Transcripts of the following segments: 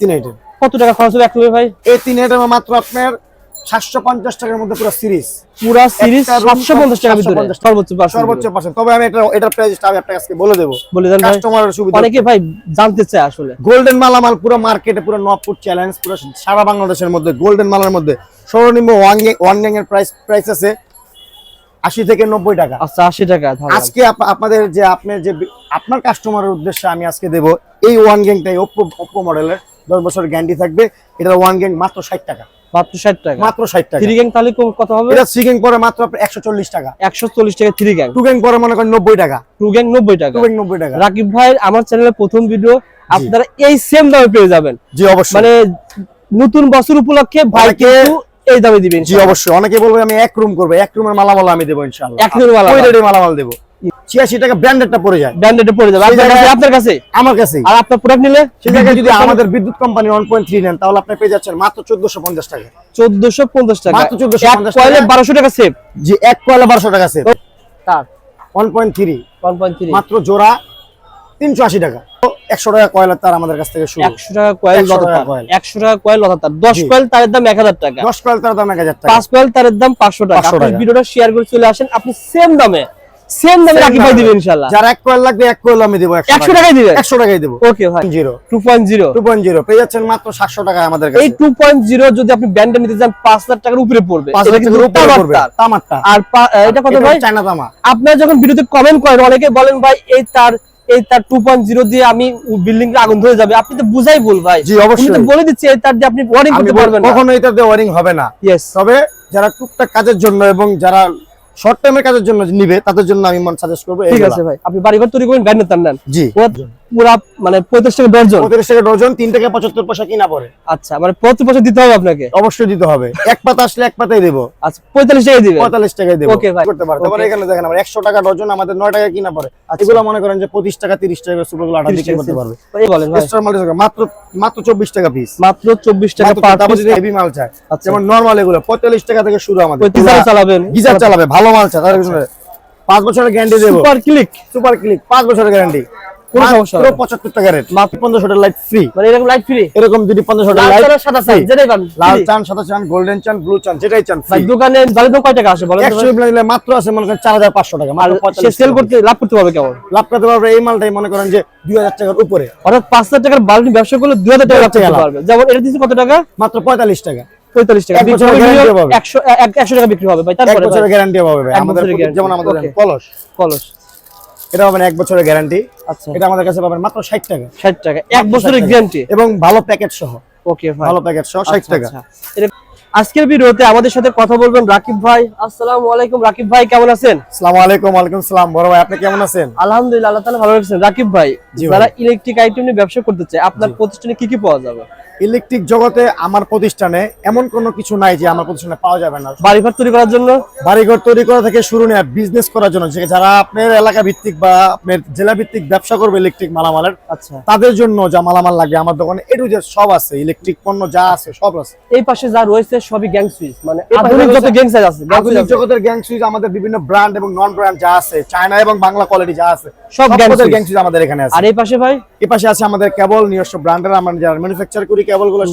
তিন আইটেম কত টাকা খরচ হবে এক ভাই? এই তিন আইটেম মাত্র আপনার সাতশো পঞ্চাশ টাকার মধ্যে পুরো সিরিজ পুরা সিরিজ সাতশো পঞ্চাশ টাকা। সর্বোচ্চ সর্বোচ্চ পার্সেন্ট তবে আমি এটা এটার প্রাইসটা আমি বলে দেবো। বলে দেন কাস্টমারের সুবিধা অনেকে ভাই জানতে চায় আসলে। গোল্ডেন মালামাল পুরো মার্কেটে পুরো নবপুর চ্যালেঞ্জ পুরো সারা বাংলাদেশের মধ্যে গোল্ডেন মালার মধ্যে। সর্বনিম্ন ওয়ান ওয়ান গ্যাং এর প্রাইস প্রাইস আছে আশি থেকে নব্বই টাকা। আচ্ছা আশি টাকা। আজকে আপনাদের যে আপনার যে আপনার কাস্টমারের উদ্দেশ্যে আমি আজকে দেব এই ওয়ান গ্যাংটাই ওপ্পো ওপ্পো মডেলের দশ বছর গ্যারান্টি থাকবে। এটা ওয়ান গ্যাং মাত্র ষাট টাকা। মাত্র ষাট টাকা। মাত্র ষাট টাকা। থ্রি গ্যাং তাহলে কত হবে? এটা থ্রি গ্যাং পরে মাত্র আপনার একশো চল্লিশ টাকা। একশো চল্লিশ টাকা থ্রি গ্যাং টু গ্যাং পরে মনে করেন নব্বই টাকা। টু গ্যাং নব্বই টাকা। টু গ্যাং নব্বই টাকা। রাকিব ভাই আমার প্রথম ভিডিও আপনারা এই সেম দামে পেয়ে যাবেন। জি অবশ্যই। মানে নতুন বছর উপলক্ষে ভাই অনেকে- কিন্তু এই দামে দিবেন জি অবশ্যই। অনেকে বলবে আমি এক রুম করব। এক রুমের মালামাল আমি দেবো এক রুমের রেটে মালামাল দেবো। ছিয়াশি টাকা ব্র্যান্ডেডটা পড়ে যায়। ব্র্যান্ডেডে পড়ে যাবে আপনার কাছে কাছে? আমার কাছেই। আর আপনার প্রোডাক্ট নিলে সেই জায়গায় যদি আমাদের বিদ্যুৎ কোম্পানি ওয়ান পয়েন্ট থ্রি নেন তাহলে আপনি পেয়ে যাচ্ছেন মাত্র চোদ্দশো পঞ্চাশ টাকা। চোদ্দশো পঞ্চাশ টাকা। মাত্র 1450 এক কয়েলে টাকা। বারোশো টাকা সেভ জি এক কয়লা বারোশো টাকা আছে তার। One point three one point three মাত্র জোড়া তিনশো আশি টাকা। একশো টাকা কয়লার তার আমাদের কাছ থেকে শুরু। একশো টাকা কয়েল 100 টাকা লতাতার কয়েল। একশো টাকা কয়েল লতাতার দশ জি। কয়েল তারের দাম এক হাজার টাকা। দশ কয়েল তার দাম এক হাজার টাকা। পাঁচ কয়েল তারের দাম পাঁচশো টাকা। ভিডিওটা শেয়ার করে চলে আসেন। আপনি সেম দামে সেম দামে রাকিব ভাই দিবেন ইনশাল্লাহ যার এক কয়েল লাগবে এক কয়েল আমি দেবো একশো টাকায় দিবেন একশো টাকাই দেবো। ওকে ভাই। Zero. Two point zero two point zero পেয়ে যাচ্ছেন মাত্র সাতশো টাকায় আমাদের কাছে। পয়েন্ট জিরো যদি আপনি ব্যান্ডে নিতে পাঁচ হাজার টাকার উপরে পড়বে। এটা কিন্তু টাকার উপরে পড়বে। তার। তামারটা। আর এটা কত ভাই? চায়না তামা। আপনারা যখন ভিডিওতে কমেন্ট করেন অনেকে বলেন ভাই এই তার এই তার টু পয়েন্ট জিরো দিয়ে আমি বিল্ডিং এর আগুন ধরে যাবে। আপনি তো বুঝাই বল ভাই। জি, অবশ্যই। তো বলে দিচ্ছি এই তার দিয়ে আপনি ওয়ারিং করতে পারবেন না। কখনো এটা দিয়ে ওয়ারিং হবে না। তবে যারা টুকটাক কাজের জন্য এবং যারা শর্ট টাইমের কাজের জন্য নিবে তাদের জন্য আমি মন সাজেস্ট করব ঠিক আছে ভাই আপনি বাড়ি ঘর তৈরি করবেন ব্যান্ডের তার নেন। জি। পুরা মানে পঁয়ত্রিশ টাকা ডর্জন পঁয়ত্রিশ টাকা ডজন তিন থেকে পঁচাত্তর পয়সা কিনা পড়ে। আচ্ছা মানে প্রতি বছর দিতে হবে আপনাকে? অবশ্যই দিতে হবে। এক পাতা আসলে এক পাতাই দেবো। আচ্ছা পঁয়তাল্লিশ টাকা দিবেন? পঁয়তাল্লিশ টাকায় দেবো। Okay ভাই। করতে পারে। তারপরে এখানে দেখেন আমার একশো টাকা ডজন আমাদের নয় টাকা কিনা পড়ে। আচ্ছা। এগুলো মনে করেন যে পঁচিশ টাকা তিরিশ টাকা আটা 30 বিক্রি করতে পারবে। মাত্র মাত্র চব্বিশ টাকা পিস মাত্র চব্বিশ টাকা পার তারপর যদি হেভি মাল চায়। আচ্ছা। যেমন নর্মাল এগুলো পঁয়তাল্লিশ টাকা থেকে শুরু আমাদের। পঁয়ত্রিশ টাকা চালাবেন। গিজার চালাবে ভালো মাল চায় পিছনে পাঁচ বছরের গ্যারান্টি দেবো। সুপার ক্লিক সুপার ক্লিক পাঁচ বছরের গ্যারান্টি কোনো সমস্যা হবে টাকা রেট মাত্র পঞ্চাশ লাইট ফ্রি মানে এরকম লাইট ফ্রি এরকম যদি পঞ্চাশ লাল লাইট চান সাদা চান যেটাই পান লাল চান সাদা চান গোল্ডেন চান ব্লু চান যেটাই চান ভাই দোকানে বাড়ির দাম কয় টাকা আসে বলেন মাত্র আছে মনে করেন চার হাজার পাঁচশো টাকা মাত্র 45 সেল করতে লাভ করতে পারবে কেমন? লাভ করতে পারবে এই মালটাই মনে করেন যে দুই হাজার টাকার উপরে। অর্থাৎ পাঁচ হাজার টাকার বাল্ব ব্যবসা করলে দুই হাজার টাকা লাভ করতে পারবে। যেমন এটা কত টাকা? মাত্র পঁয়তাল্লিশ টাকা। পঁয়তাল্লিশ টাকা। হবে। একশো এক- একশো টাকা বিক্রি হবে ভাই তারপরে গ্যারান্টি। এক আমাদের যেমন আমাদের কলস। কলস। এটা পাবেন এক বছরের গ্যারান্টি আচ্ছা। এটা আমাদের কাছে পাবেন মাত্র ষাট টাকা। ষাট টাকা। এক বছরের গ্যারান্টি এবং ভালো প্যাকেট সহ। ওকে ভালো প্যাকেট সহ ষাট আচ্ছা, টাকা। আচ্ছা। আজকের ভিডিওতে আমাদের সাথে কথা বলবেন রাকিব ভাই। আসসালামু আলাইকুম রাকিব ভাই কেমন আছেন? আসসালামু আলাইকুম ওয়ালাইকুম সালাম বড় ভাই আপনি কেমন আছেন? আলহামদুলিল্লাহ আল্লাহ তাআলা ভালো রাখছেন। রাকিব ভাই যারা ইলেকট্রিক আইটেম নিয়ে ব্যবসা করতে চায় আপনার প্রতিষ্ঠানে কি কি পাওয়া যাবে? ইলেকট্রিক জগতে আমার প্রতিষ্ঠানে এমন কোনো কিছু নাই যে আমার প্রতিষ্ঠানে পাওয়া যাবে না। বাড়িঘর তৈরি করার জন্য? বাড়িঘর তৈরি করা থেকে শুরু নিয়ে বিজনেস করার জন্য যারা আপনার এলাকা ভিত্তিক বা আপনার জেলা ভিত্তিক ব্যবসা করবে ইলেকট্রিক মালামালের আচ্ছা। তাদের জন্য যা মালামাল লাগবে আমার দোকানে এটু যে সব আছে ইলেকট্রিক পণ্য যা আছে সব আছে। এই পাশে যা রয়েছে সবই গ্যাং সুইচ মানে আধুনিক যত গ্যাং সাইজ আছে আধুনিক জগতের গ্যাং সুইচ আমাদের বিভিন্ন ব্র্যান্ড এবং নন ব্র্যান্ড যা আছে চায়না এবং বাংলা কোয়ালিটি যা আছে সব গ্যাং সুইচ আমাদের এখানে আছে। আর এই পাশে ভাই? এই পাশে আছে আমাদের কেবল নিজস্ব ব্র্যান্ডের আমরা যারা ম্যানুফ্যাকচার করি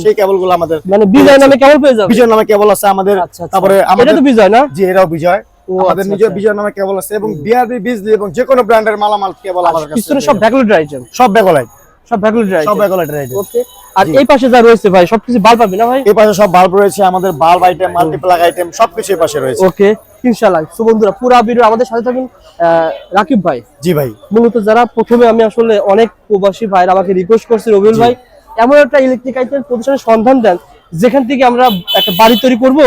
সেই আমাদের মানে বিজয় নামে কেমন পেয়ে যাবে? বিজয় নামে কেবল আছে আমাদের। আচ্ছা আচ্ছা। তারপরে আমাদের তো বিজয় না? জি এটাও বিজয়। আমাদের আচ্ছা, নিজের। বিজয় নামে কেবল আছে এবং বিআরবি বিজলি এবং যে কোনো ব্র্যান্ডের মালামাল কেবল আমাদের কাছে পিছনে সব যাবেন। আইটেম সব ব্যাকলাইট সব ভ্যাকুলেটর সব ব্যাকলাইট রাইট ওকে আর এই পাশে যা রয়েছে ভাই সবকিছু বাল পাবে না ভাই? এই পাশে সব বাল্ব রয়েছে আমাদের বাল্ব আইটেম মাল্টিপ্লাগ আইটেম সবকিছু এই পাশে রয়েছে। ওকে ইনশাআল্লাহ। সো বন্ধুরা পুরো ভিডিও আমাদের সাথে থাকুন। রাকিব ভাই জি ভাই। মূলত যারা প্রথমে আমি আসলে অনেক প্রবাসী ভাইরা আমাকে রিকোয়েস্ট করছে রবিউল ভাই এমন একটা ইলেকট্রিক আইটেম প্রতিষ্ঠানের সন্ধান দেন যেখান থেকে আমরা একটা বাড়ি তৈরি করব।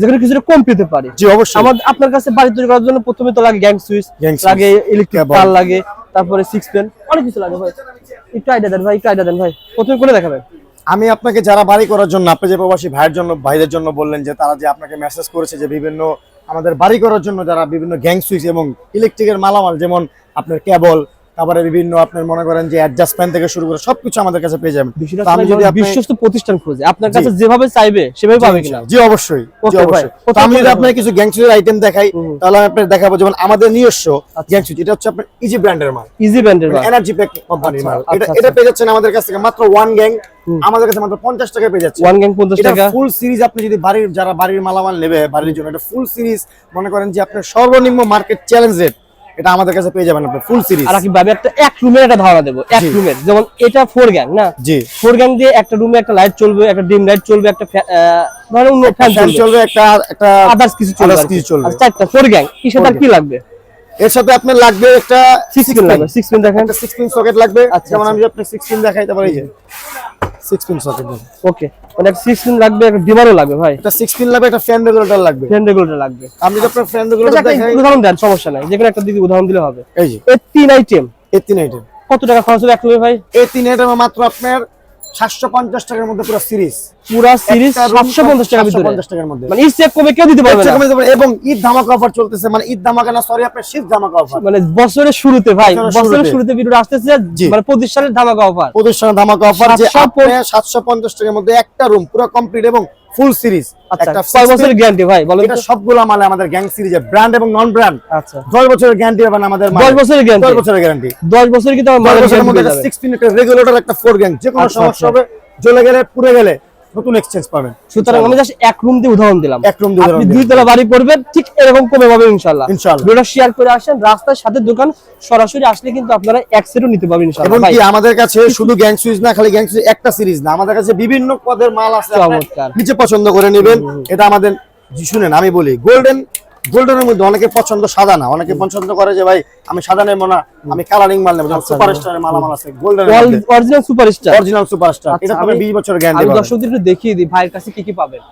যেখানে কিছুটা কম পেতে পারি। জি অবশ্যই। আমার আপনার কাছে বাড়ি তৈরি করার জন্য প্রথমে তো লাগে গ্যাং সুইচ লাগে ইলেকট্রিক। তার লাগে তারপরে সিক্স পেন অনেক কিছু লাগে ভাই। একটু আইডিয়া দেন ভাই একটু আইডিয়া দেন ভাই। প্রথমে করে দেখাবেন? আমি আপনাকে যারা বাড়ি করার জন্য আপনি যে প্রবাসী ভাইয়ের জন্য ভাইদের জন্য বললেন যে তারা যে আপনাকে মেসেজ করেছে যে বিভিন্ন আমাদের বাড়ি করার জন্য যারা বিভিন্ন গ্যাং সুইচ এবং ইলেকট্রিকের মালামাল যেমন আপনার কেবল তারপরে বিভিন্ন আপনার মনে করেন যে অ্যাডজাস্টমেন্ট থেকে শুরু করে সবকিছু আমাদের কাছে পেয়ে যাবেন। আমি যদি বিশ্বস্ত প্রতিষ্ঠান খোঁজে আপনার কাছে যেভাবে চাইবে সেভাবে পাবে কিনা? জি অবশ্যই। জি অবশ্যই। আমি যদি আপনার কিছু গ্যাংসুইজের আইটেম দেখাই তাহলে আমি আপনার দেখাবো যেমন আমাদের নিজস্ব আচ্ছা। গ্যাংসুইজ এটা হচ্ছে আপনার ইজি ব্র্যান্ডের মাল। ইজি ব্র্যান্ডের মাল। এনার্জি প্যাক কোম্পানির আচ্ছা, মাল। আচ্ছা, এটা আচ্ছা। এটা পেয়ে যাচ্ছেন আমাদের কাছ থেকে মাত্র ওয়ান গ্যাং আমাদের কাছে মাত্র পঞ্চাশ টাকায় পেয়ে যাচ্ছে। ওয়ান গ্যাং পঞ্চাশ এটা টাকা। ফুল সিরিজ আপনি যদি বাড়ির যারা বাড়ির মালামাল নেবে বাড়ির জন্য এটা ফুল সিরিজ মনে করেন যে আপনার সর্বনিম্ন মার্কেট চ্যালেঞ্জ রেট এটা আমাদের কাছে পেয়ে যাবেন আপনি ফুল সিরিজ আর কি ভাবে একটা এক রুমের একটা ধারণা দেবো এক। রুমের। যেমন এটা ফোর গ্যাং না? জি। ফোর গ্যাং দিয়ে একটা রুমে একটা লাইট চলবে একটা ডিম লাইট চলবে একটা ধরেন অন্য ফ্যান চলবে। একটা একটা আদার্স কিছু চলবে কি। কিছু চলবে। আচ্ছা, চারটা ফোর গ্যাং কি সাথে আর কি লাগবে? এর সাথে আপনার লাগবে একটা সিক্স পিন লাগবে সিক্স পিন দেখেন। একটা সিক্স পিন সকেট লাগবে। আচ্ছা, যেমন আচ্ছা। আমি আপনাকে সিক্স পিন দেখাই তারপরে এই যে। সিক্স পিন সকেট ওকে মানে একটা সিক্স পিন লাগবে একটা ডিমারও লাগবে ভাই। এটা 6 পিন লাগবে একটা ফ্যান রেগুলেটর লাগবে। ফ্যান রেগুলেটর লাগবে। আপনি যদি আপনার ফ্যান আচ্ছা, রেগুলেটর দেখাই উদাহরণ দেন সমস্যা নাই। যেকোনো একটা দিকে উদাহরণ দিলে হবে। এই যে। এই তিন আইটেম এই তিন আইটেম কত টাকা খরচ হবে এক ভাই? এই তিন আইটেম মাত্র আপনার সাতশো পঞ্চাশ টাকার মধ্যে পুরো সিরিজ পুরা সিরিজ সাতশো পঞ্চাশ টাকার ভিতরে। পঞ্চাশ টাকার মধ্যে। মানে চেক কমে কেউ দিতে পারবে না। এবং ঈদ ধামাকা অফার চলতেছে মানে ঈদ ধামাকা না সরি আপনার শীত ধামাকা অফার মানে বছরের শুরুতে ভাই বছরের শুরুতে। ভিডিও আসতেছে মানে সালের ধামাকা অফার প্রতিষ্ঠান ধামাকা অফার যে 750 আপনি সাতশো পঞ্চাশ টাকার মধ্যে একটা রুম পুরো কমপ্লিট এবং ফুল সিরিজ আচ্ছা একটা ছয় বছরের গ্যারান্টি ভাই বলেন এটা তো? সবগুলো মালে আমাদের গ্যাং সিরিজের ব্র্যান্ড এবং নন ব্র্যান্ড আচ্ছা। দশ বছরের গ্যারান্টি পাবেন আমাদের দশ বছরের দশ গ্যারান্টি বছরের গ্যারান্টি দশ বছর মালের বছরের guarantee মধ্যে পেয়ে যাবে। সিক্স পিন একটা রেগুলেটর একটা ফোর গ্যাং যে কোনো আচ্ছা, সমস্যা আচ্ছা। হবে জ্বলে গেলে পুড়ে গেলে নতুন এক্সচেঞ্জ পাবেন। সুতরাং আমি জাস্ট এক রুম দিয়ে উদাহরণ দিলাম। এক রুম দিয়ে আপনি দুই তলা বাড়ি করবেন ঠিক এরকম কমে পাবে ইনশাল্লাহ ইনশাআল্লাহ। ভিডিও শেয়ার করে আসেন রাস্তার সাথে দোকান সরাসরি আসলে কিন্তু আপনারা এক সেটও নিতে পারবেন এবং ইনশাল্লাহ ভাই। কি আমাদের কাছে শুধু গ্যাং সুইচ না খালি গ্যাং সুইচ একটা সিরিজ না আমাদের কাছে বিভিন্ন পদের মাল আছে চমৎকার। নিচে পছন্দ করে নেবেন। এটা আমাদের জি, শুনেন আমি বলি গোল্ডেন গোল্ডেনের মধ্যে অনেকে পছন্দ সাদা না অনেকে পছন্দ করে যে ভাই আমি সাদা নেব না আমি কালারিং মাল নেব। আচ্ছা, মালামাল আছে golden original superstar? Original superstar. আচ্ছা, এটা আপনি আমি- 20 বছরের আমি গ্যারান্টি পাবেন। দর্শকদের একটু দেখিয়ে দিই ভাইয়ের কাছে কি কি পাবেন?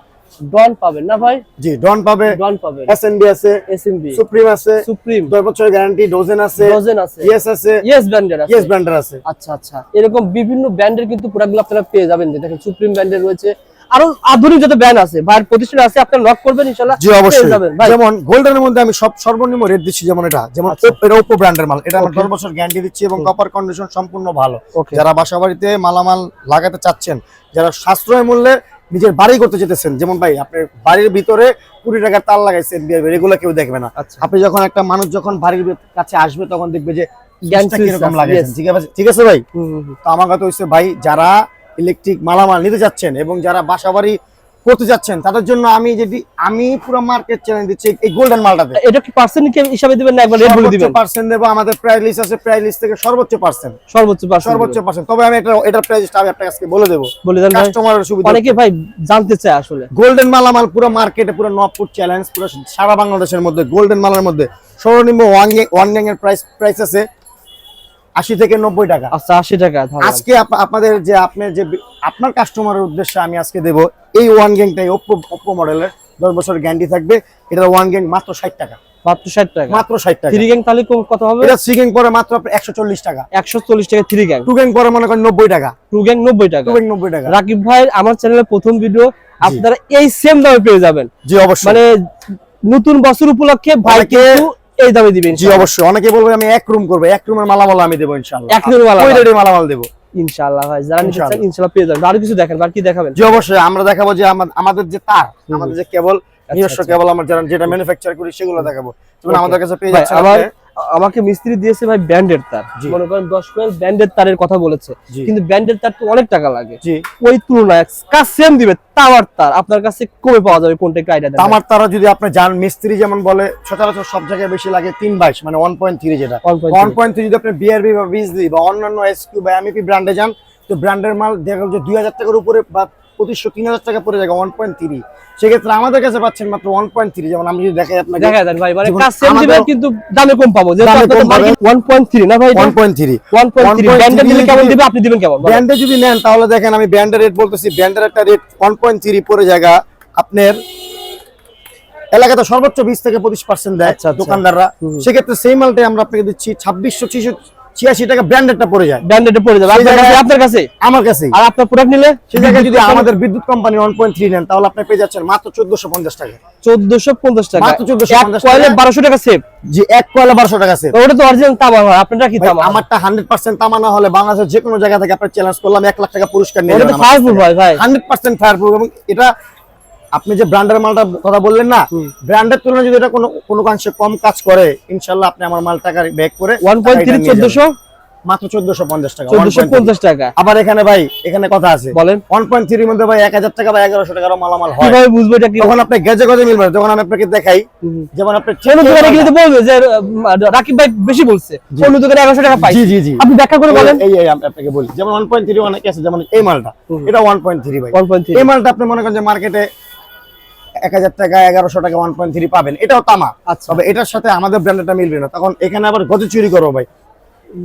ডন পাবেন না ভাই? জি ডন পাবে। ডন পাবেন। এসএনবি আছে এসএমবি সুপ্রিম আছে সুপ্রিম 10 বছরের গ্যারান্টি ডোজেন আছে ডজন আছে। ইয়েস আছে ইয়েস ব্র্যান্ডের আছে। ইয়েস ব্র্যান্ডের আছে। আচ্ছা আচ্ছা। এরকম বিভিন্ন ব্র্যান্ডের কিন্তু প্রোডাক্টগুলো আপনারা পেয়ে যাবেন। দেখেন সুপ্রিম ব্র্যান্ডের রয়েছে আরও আধুনিক যত ব্র্যান্ড আছে ভাইয়ের প্রতিষ্ঠান আছে আপনারা নক করবেন ইনশাআল্লাহ জি অবশ্যই। যেমন গোল্ডেনের মধ্যে আমি সব সর্বনিম্ন রেট দিচ্ছি যেমন এটা যেমন আচ্ছা। এটা ওপো ব্র্যান্ডের মাল। এটা আমরা 10 বছর গ্যারান্টি দিচ্ছি এবং কপার কন্ডিশন সম্পূর্ণ ভালো। যারা বাসা বাড়িতে মালামাল লাগাতে চাচ্ছেন যারা সাশ্রয় মূল্যে নিজের বাড়ি করতে যেতেছেন যেমন ভাই আপনি বাড়ির ভিতরে কুড়ি টাকার তার লাগাইছেন এগুলো কেউ দেখবে না। আচ্ছা। আপনি যখন একটা মানুষ যখন বাড়ির কাছে আসবে তখন দেখবে যে ঠিক আছে? ঠিক আছে ভাই। তো আমার কথা হচ্ছে ভাই যারা ইলেকট্রিক মালামাল নিতে যাচ্ছেন এবং যারা বাসা বাড়ি করতে যাচ্ছেন তাদের জন্য আমি যদি আমি পুরো মার্কেট চ্যালেঞ্জ দিচ্ছি এই গোল্ডেন মালটাতে। এটা কি পার্সেন্ট হিসাবে দিবেন না একবার রেট বলে দিবেন? পার্সেন্ট দেবো আমাদের প্রাইস লিস্ট আছে প্রাইস লিস্ট থেকে সর্বোচ্চ পার্সেন্ট সর্বোচ্চ পার্সেন্ট সর্বোচ্চ পার্সেন্ট তবে আমি এটা এটার প্রাইসটা আমি আপনাকে আজকে বলে দেবো। বলে দেন কাস্টমারের সুবিধা অনেকে ভাই জানতে চায় আসলে। গোল্ডেন মালামাল পুরো মার্কেটে পুরো নবপুর চ্যালেঞ্জ পুরো সারা বাংলাদেশের মধ্যে গোল্ডেন মালার মধ্যে। সর্বনিম্ন ওয়ান ওয়ানের প্রাইস প্রাইস আছে। আশি থেকে নব্বই টাকা। আচ্ছা আশি টাকা। আজকে আপনাদের যে আপনার যে আপনার কাস্টমারের উদ্দেশ্যে আমি আজকে দেব এই ওয়ান গ্যাংটাই ওপ্পো ওপ্পো মডেলের দশ বছরের গ্যারান্টি থাকবে। এটার ওয়ান গ্যাং মাত্র ষাট টাকা। মাত্র ষাট টাকা। মাত্র ষাট টাকা। থ্রি গ্যাং তাহলে কত হবে? এটা থ্রি গ্যাং পরে মাত্র একশো চল্লিশ টাকা। একশো চল্লিশ টাকা থ্রি গ্যাং টু গ্যাং পরে মনে করেন নব্বই টাকা। টু গ্যাং নব্বই টাকা। টু গ্যাং নব্বই টাকা। রাকিব ভাই আমার চ্যানেলের প্রথম ভিডিও আপনারা এই সেম দামে পেয়ে যাবেন। জি অবশ্যই। মানে নতুন বছর উপলক্ষে ভাই অনেকে- কিন্তু এই দামে দিবেন জি অবশ্যই। অনেকে বলবে আমি এক রুম করব এক রুমের মালামাল আমি দেবো ইনশাল্লাহ এক রুমের মালামাল। মালামাল দেবো। ইনশাআল্লাহ ভাই যারা নিতে চান ইনশাআল্লাহ। পেয়ে যাবেন। আরও কিছু দেখেন আর কি দেখাবেন? জি অবশ্যই। আমরা দেখাবো যে আমাদের যে তার আমাদের যে কেবল নিজস্ব আচ্ছা। কেবল আমরা যারা যেটা ম্যানুফ্যাকচার করি সেগুলো দেখাবো। তুমি আমাদের কাছে পেয়ে যাচ্ছেন আমাকে মিস্ত্রি দিয়েছে ভাই ব্যান্ডের তার। মনে করেন দশ কোয়েল ব্যান্ডের তারের কথা বলেছে। কিন্তু ব্যান্ডের তার তো অনেক টাকা লাগে। ওই তুলনায় কাজ সেম দিবে তামার তার। আপনার কাছে কমে পাওয়া যাবে? কোনটা একটু আইডিয়া আমার তারা যদি আপনি যান মিস্ত্রি যেমন বলে সচরাচর সব জায়গায় বেশি লাগে তিন বাইশ মানে ওয়ান পয়েন্ট থ্রি যেটা। ওয়ান পয়েন্ট থ্রি যদি আপনি বিআরবি বা বিজলি বা অন্যান্য এসকিউ বা এমইপি ব্র্যান্ডে যান তো ব্র্যান্ডের মাল দেখা গেল যে দুই হাজার টাকার উপরে বা পঁচিশশো তিন হাজার টাকা পড়ে যায় ওয়ান পয়েন্ট থ্রি সেক্ষেত্রে আমাদের কাছে পাচ্ছেন মাত্র ওয়ান পয়েন্ট থ্রি যেমন আমি যদি দেখাই আপনাকে দেখা দেন ভাই মানে কিন্তু দামে কম পাবো। যেহেতু দামে আপনাদের কম পাবেন। মার্কেট 1.3 না ওয়ান পয়েন্ট থ্রি 1.3 দিলে কেমন দিবে? আপনি দিবেন কেমন? ব্র্যান্ডে যদি নেন তাহলে দেখেন আমি ব্র্যান্ডের রেট বলতেছি। ব্র্যান্ডের একটা রেট ওয়ান পয়েন্ট থ্রি পরে জায়গা। আপনার এলাকাতে সর্বোচ্চ বিশ থেকে পঁচিশ পার্সেন্ট দেয় আচ্ছা, আচ্ছা। দোকানদাররা। সেক্ষেত্রে সেই মালটাই আমরা আপনাকে দিচ্ছি। ছাব্বিশশো ছিয়াশি টাকা ব্র্যান্ডেডটা পড়ে যায়। পড়ে যাবে। আপনার কাছে আপনার কাছে? আমার কাছেই আর আপনার প্রোডাক্ট নিলে? সেই জায়গায় যদি আমাদের বিদ্যুৎ কোম্পানি ওয়ান পয়েন্ট থ্রি নেন তাহলে আপনি পেয়ে যাচ্ছেন মাত্র চোদ্দশো পঞ্চাশ টাকা। চোদ্দশো পঞ্চাশ টাকা। মাত্র 1450 এক কয়েলে টাকা। বারোশো টাকা সেভ যে এক কয়লা বারোশো টাকা সেভ ওটা তো অরিজিনাল তামা হয় আপনারটা কি তামা? আমারটা হান্ড্রেড পার্সেন্ট তামা না হলে বাংলাদেশের যে কোনো জায়গা থেকে আপনার চ্যালেঞ্জ করলাম এক লাখ টাকা পুরস্কার নিয়ে ওটা তো ফায়ারপ্রুফ হয় ভাই হান্ড্রেড পার্সেন্ট ফায়ার প্রুফ এবং এটা আপনি যে ব্র্যান্ডের মালটা কথা বললেন না ব্র্যান্ডের তুলনায় যদি এটা কোনো কোনো কাংশে কম কাজ করে ইনশাল্লাহ আপনি আমার মাল টাকা ব্যাক করে ওয়ান পয়েন্ট থ্রি চোদ্দশো। মাত্র চোদ্দশো পঞ্চাশ টাকা চোদ্দশো পঞ্চাশ টাকা। আবার এখানে ভাই এখানে কথা আছে। বলেন। ওয়ান পয়েন্ট থ্রির মধ্যে ভাই এক হাজার টাকা বা এগারোশো টাকারও মালামাল হয়। কীভাবে বুঝব এটা কি তখন আপনি গেজে গজে মিলবে। যখন আমি আপনাকে দেখাই যেমন আপনি অন্য দোকানে গেলে তো বলবে যে রাকিব ভাই বেশি বলছে। অন্য দোকানে এগারোশো টাকা পাই জি জি জি। আপনি ব্যাখ্যা করে বলেন। এই এই আমি আপনাকে বলি। যেমন ওয়ান পয়েন্ট থ্রি অনেক আছে যেমন এই মালটা। এটা ওয়ান পয়েন্ট থ্রি ভাই। ওয়ান পয়েন্ট থ্রি এই মালটা আপনি মনে করেন যে মার্কেটে এক হাজার টাকা এগারোশো টাকা ওয়ান পয়েন্ট থ্রি পাবেন। এটাও তামা। আচ্ছা। তবে এটার সাথে আমাদের ব্র্যান্ডটা মিলবে না। তখন এখানে আবার গজে চুরি করব ভাই।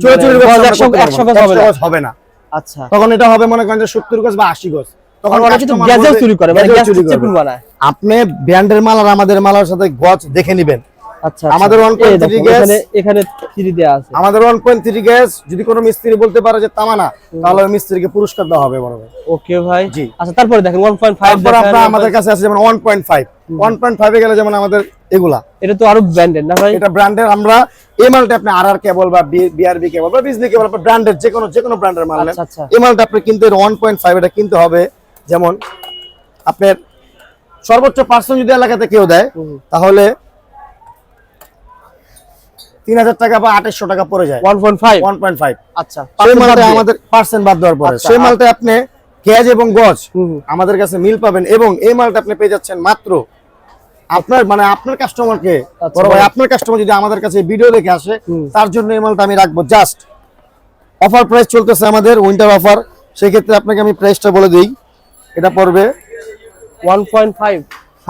চুরি মানে চুরি গজ হবে না। আচ্ছা। তখন এটা হবে মনে করেন যে সত্তর গজ বা আশি গজ। তখন চুরি করে চুরি। আপনি ব্র্যান্ডের মাল আর আমাদের মালার সাথে গজ দেখে নিবেন। আচ্ছা আমাদের আচ্ছা। 1.3 এই দেখুন, গ্যাস- এখানে এখানে থ্রি দেওয়া আছে। আমাদের ওয়ান পয়েন্ট থ্রি গ্যাস যদি কোনো মিস্ত্রি বলতে পারে যে তামা না তাহলে ওই মিস্ত্রিকে পুরস্কার দেওয়া হবে বড় ভাই। ওকে ভাই। জি। আচ্ছা তারপরে দেখেন আমাদের কাছে আছে যেমন গেলে যেমন আমাদের এগুলা। এটা তো আরও ব্র্যান্ডেড না ভাই? এটা ব্র্যান্ডের আমরা এই মালটা আপনি কেবল বা বিআরবি কেবল বা বিজলি কেবল আপনার ব্র্যান্ডের যে কোনো যে কোনো ব্র্যান্ডের মাল নেন। আচ্ছা আচ্ছা। এই মালটা আপনি কিনতে ওয়ান পয়েন্ট ফাইভ এটা কিনতে হবে। যেমন আপনার সর্বোচ্চ পার্সেন্ট যদি এলাকাতে কেউ দেয় তাহলে তিন হাজার টাকা বা আঠাশশো টাকা পড়ে যায়। One point five? One point five. আচ্ছা সেই মালটা আমাদের পার্সেন্ট বাদ দেওয়ার পরে। আচ্ছা, সেই মালটা আপনি গ্যাজ এবং গজ আমাদের কাছে মিল পাবেন এবং এই মালটা আপনি পেয়ে যাচ্ছেন মাত্র আপনার মানে আপনার কাস্টমারকে আচ্ছা, বড় ভাই আপনার কাস্টমার যদি আমাদের কাছে ভিডিও দেখে আসে তার জন্য এই মালটা আমি রাখব। জাস্ট অফার প্রাইস চলতেছে আমাদের উইন্টার অফার সেই ক্ষেত্রে আপনাকে আমি প্রাইসটা বলে দিই। এটা পড়বে ওয়ান পয়েন্ট ফাইভ।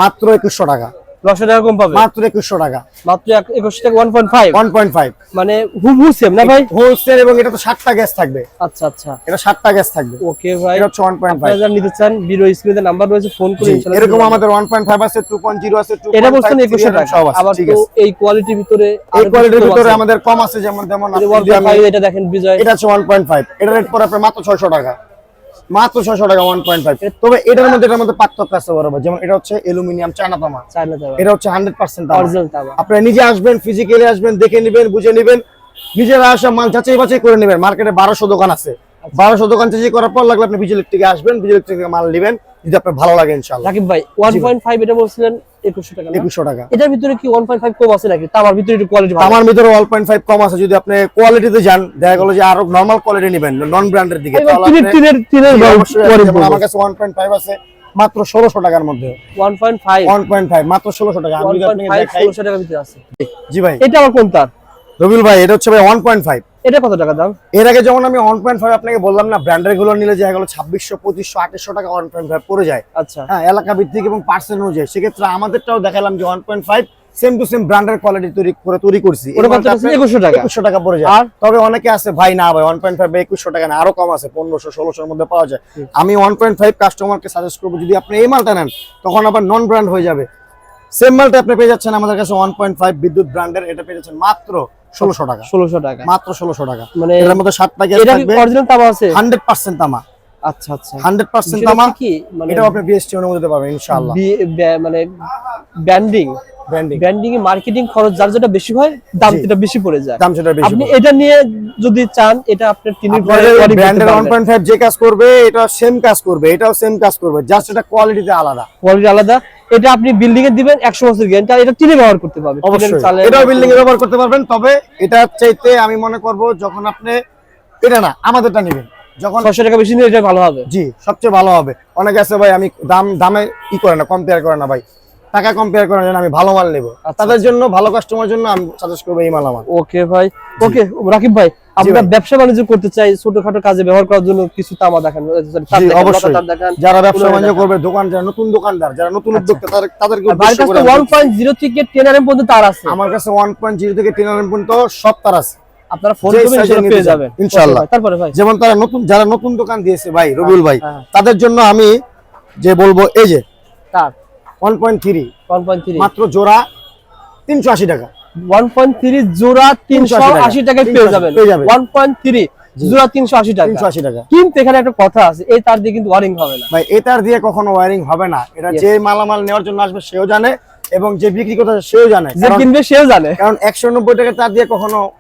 মাত্র একুশশো টাকা। নশো টাকা কম পাবে? মাত্র একুশশো টাকা। মাত্র একুশ টাকা one point five one point five মানে হুবহু সেম না ভাই? হোলসেল এবং এটা তো ষাটটা গ্যাস থাকবে। আচ্ছা আচ্ছা। এটা ষাটটা গ্যাস থাকবে। ওকে ভাই। এটা হচ্ছে ওয়ান পয়েন্ট ফাইভ আপনারা যারা নিতে চান ভিডিও স্ক্রিনে নাম্বার রয়েছে ফোন করে ইনশাআল্লাহ এরকম আমাদের ওয়ান পয়েন্ট ফাইভ আছে টু পয়েন্ট জিরো আছে পারবেন। এটা বলছেন একুশশো টাকা। সব আছে ঠিক আছে। এই কোয়ালিটির ভিতরে এই কোয়ালিটির ভিতরে। আমাদের কম আছে যেমন যেমন আপনি 1.5 এটা দেখেন বিজয়। এটা হচ্ছে ওয়ান পয়েন্ট ফাইভ এটা রেট পরে আপনার মাত্র ছয়শো টাকা। মাত্র ছয়শো টাকা ওয়ান পয়েন্ট ফাইভ তবে এটার মধ্যে এটার মধ্যে পার্থক্য আছে বরাবর। যেমন এটা হচ্ছে অ্যালুমিনিয়াম চায়না তামা। চায়না এটা হচ্ছে হান্ড্রেড পার্সেন্ট অরিজিনাল তামা। আপনি নিজে আসবেন ফিজিক্যালি আসবেন দেখে নেবেন বুঝে নেবেন। নিজেরা আসা মাল যাচাই বাছাই করে নেবেন। মার্কেটে বারোশো দোকান আছে। বারোশো দোকান যাচাই করার পর লাগলে আপনি বিজলি থেকে আসবেন। বিজলি থেকে মাল নেবেন। যদি আপনার ভালো লাগে ইনশাল্লাহ রাকিব ভাই ওয়ান পয়েন্ট ফাইভ এটা বলছিলেন একুশশো টাকা না? একুশশো টাকা। এটার ভিতরে কি ওয়ান পয়েন্ট ফাইভ কম আছে নাকি? তামার ভিতরে একটু কোয়ালিটি ভালো। আমার ভিতরে ওয়ান পয়েন্ট ফাইভ কম আছে যদি আপনি কোয়ালিটিতে যান দেখা গেলো যে আরও নর্মাল কোয়ালিটি নেবেন নন ব্র্যান্ডের দিকে তিনের তিনের তিনের আমার কাছে ওয়ান পয়েন্ট ফাইভ আছে মাত্র ষোলোশো টাকার মধ্যে। One point five one point five মাত্র ষোলোশো টাকা। আমি যদি আপনাকে দেখাই ষোলোশো টাকার ভিতরে আছে। জি ভাই। এটা আমার কোন তার রবিউল ভাই এটা হচ্ছে ভাই ওয়ান পয়েন্ট ফাইভ এটা কত টাকা দাম? এর আগে যেমন আমি ওয়ান পয়েন্ট ফাইভ আপনাকে বললাম না ব্র্যান্ডেরগুলো নিলে যে গেলো ছাব্বিশশো পঁচিশশো আঠাশশো টাকা ওয়ান পয়েন্ট ফাইভ পড়ে যায়। আচ্ছা। হ্যাঁ এলাকা ভিত্তিক এবং পার্সেন্ট অনুযায়ী। সেক্ষেত্রে আমাদেরটাও দেখালাম যে one point five same to same ব্র্যান্ডের কোয়ালিটি তৈরি করে তৈরি করছি। একুশশো টাকা। একুশশো টাকা পড়ে যায়। আর? তবে অনেকে আছে ভাই না ভাই ওয়ান পয়েন্ট ফাইভ একুশশো টাকা না আরও কম আছে পনেরোশো ষোলোশোর মধ্যে পাওয়া যায়। আমি ওয়ান পয়েন্ট ফাইভ কাস্টমারকে সাজেস্ট করব যদি আপনি এই মালটা নেন তখন আবার নন ব্র্যান্ড হয়ে যাবে। সেম মালটা আপনি পেয়ে যাচ্ছেন আমাদের কাছে ওয়ান পয়েন্ট ফাইভ বিদ্যুৎ ব্র্যান্ডের এটা পেয়ে যাচ্ছেন মাত্র ষোলোশো টাকা। ষোলোশো টাকা। মাত্র ষোলোশো টাকা। মানে এটার মধ্যে সাতটা গ্যাস এটা কি থাকবে অরিজিনাল তামা আছে? হান্ড্রেড পার্সেন্ট তামা। আচ্ছা আচ্ছা। হান্ড্রেড পার্সেন্ট তামা কি? মানে এটাও আপনি বিএসটি অনুমোদিত পাবেন ইনশাআল্লাহ। মানে ব্র্যান্ডিং। এ মার্কেটিং খরচ যার যেটা বেশি হয় দাম সেটা বেশি পড়ে যায়। দাম সেটা বেশি আপনি এটা নিয়ে যদি চান এটা আপনার তিনি ব্র্যান্ডের যে কাজ করবে এটা সেম কাজ করবে এটাও সেম কাজ করবে জাস্ট এটা কোয়ালিটিতে আলাদা। কোয়ালিটি আলাদা। এটা আপনি বিল্ডিং এ দিবেন একশো বছর গ্যারান্টি এটা তিনি ব্যবহার করতে পারবেন। অবশ্যই। এটাও বিল্ডিং এ ব্যবহার করতে পারবেন তবে এটা চাইতে আমি মনে করব যখন আপনি এটা না আমাদেরটা নেবেন। যখন ছশো টাকা বেশি নিলে এটা ভালো হবে। জি সবচেয়ে ভালো হবে। অনেকে আছে ভাই আমি দাম দামে ই করে না কম্পেয়ার করে না ভাই। টাকা কম্পেয়ার করার জন্য আমি ভালো মাল নেব। আচ্ছা, তাদের জন্য ভালো কাস্টমার জন্য আমি সাজেস্ট করব এই মাল আমার। ওকে ভাই। ওকে রাকিব ভাই আমরা ব্যবসা বাণিজ্য করতে চাই ছোটখাটো কাজে ব্যবহার করার জন্য কিছু তামা দেখান। অবশ্যই। যারা ব্যবসা বাণিজ্য করবে দোকান যারা নতুন দোকানদার যারা নতুন উদ্যোক্তা তাদেরকে কাছে করে আমি ওয়ান বলছি। পয়েন্ট জিরো থেকে টেন আর এম পর্যন্ত তার আছে। আমার কাছে ওয়ান পয়েন্ট জিরো থেকে টেন আরএম পর্যন্ত সব তার আছে। আপনারা ফোন করবেন পেয়ে যাবেন। ইনশাআল্লাহ। তারপরে ভাই। যেমন তারা নতুন যারা নতুন দোকান দিয়েছে ভাই রবিউল ভাই হ্যাঁ। তাদের জন্য আমি যে বলব এই যে তার। One point three one point three মাত্র জোড়া তিনশো আশি টাকা। ওয়ান পয়েন্ট থ্রি জোড়া 380 টাকায় পেয়ে যাবেন। পেয়ে যাবেন। ওয়ান পয়েন্ট থ্রি জোড়া তিনশো আশি টাকা। তিনশো আশি টাকা। কিন্তু এখানে একটা কথা আছে এই তার দিয়ে কিন্তু ওয়ারিং হবে না। ভাই এটার দিয়ে কখনো ওয়ারিং হবে না। এটা যে মালামাল নেওয়ার জন্য আসবে সেও জানে এবং যে বিক্রি করতে সেও জানে। যে কারণ- কিনবে সেও জানে। কারণ একশো নব্বই টাকা তার দিয়ে কখনো